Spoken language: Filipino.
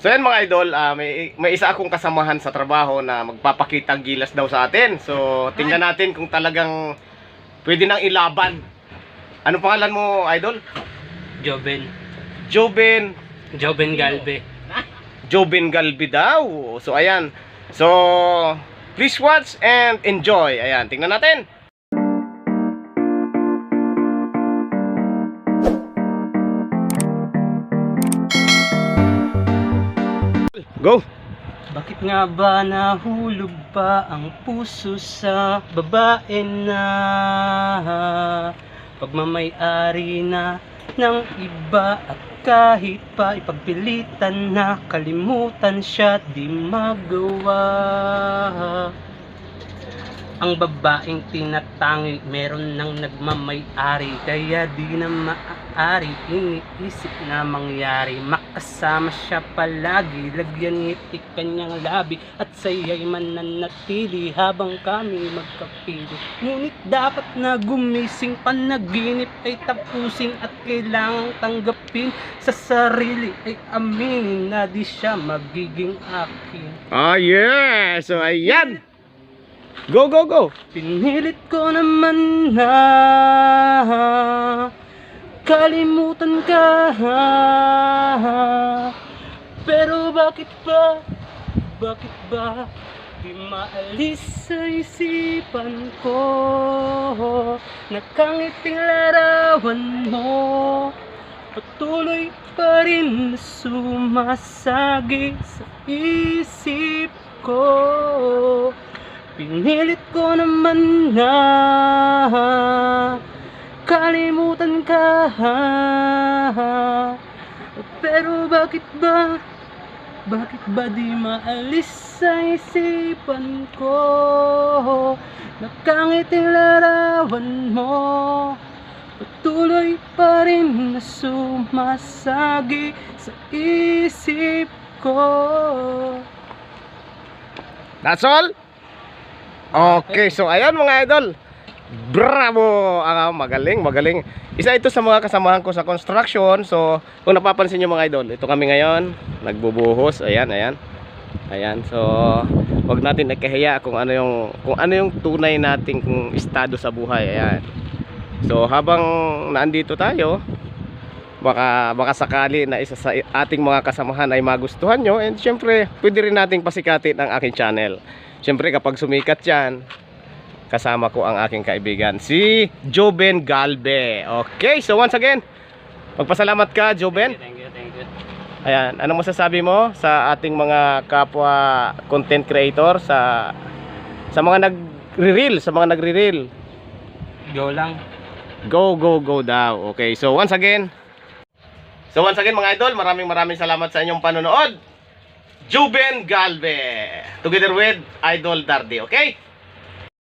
So yan mga idol, ah, may, may isa akong kasamahan sa trabaho na magpapakita gilas daw sa atin. So tingnan natin kung talagang pwede nang ilaban. Ano pangalan mo, idol? Joben. Joben, Joben Galve. Joben Galbi daw. So ayan. So please watch and enjoy. Ayan, tingnan natin. Go. Bakit nga ba nahulog pa ang puso sa babae na pagmamayari na ng iba at kahit pa ipagpilitan na kalimutan siya di magawa ang babaeng tinatangi meron nang nagmamay-ari kaya di na maaari iniisip na mangyari makasama siya palagi lagyan ngiti kanyang labi at saya'y mananatili habang kami magkapili ngunit dapat na gumising panaginip ay tapusin at kailangang tanggapin sa sarili ay aminin na di siya magiging akin Ah, yeah. So ayan. Go, go, go. Pinilit ko naman na kalimutan ka. Pero bakit ba, bakit ba di maalis sa isipan ko? Nakangiting larawan mo Patuloy pa rin sumasagi sa isip ko Pinilit ko naman na kalimutan ka Pero bakit ba, bakit ba di maalis sa isipan ko? Nakangiting larawan mo Patuloy pa rin na sumasagi sa isip ko. That's all? Okay, so ayan mga idol. Bravo! Ah, magaling, magaling. Isa ito sa mga kasamahan ko sa construction. So, kung napapansin nyo mga idol, ito kami ngayon. Nagbubuhos. Ayan, ayan. Ayan, so wag natin nagkahiya kung ano yung kung ano yung tunay nating kung estado sa buhay. Ayan. So, habang naandito tayo, baka baka sakali na isa sa ating mga kasamahan ay magustuhan nyo and syempre pwede rin nating pasikatin ang aking channel syempre kapag sumikat yan kasama ko ang aking kaibigan si Joben Galbe okay so once again magpasalamat ka Joben Thank you, thank you. ayan anong masasabi mo sa ating mga kapwa content creator sa sa mga nagre-reel sa mga nagre-reel Go lang. Go, go, go daw. Okay, so once again, so once again mga idol, maraming maraming salamat sa inyong panonood. Juben Galve, together with Idol Dardy, okay?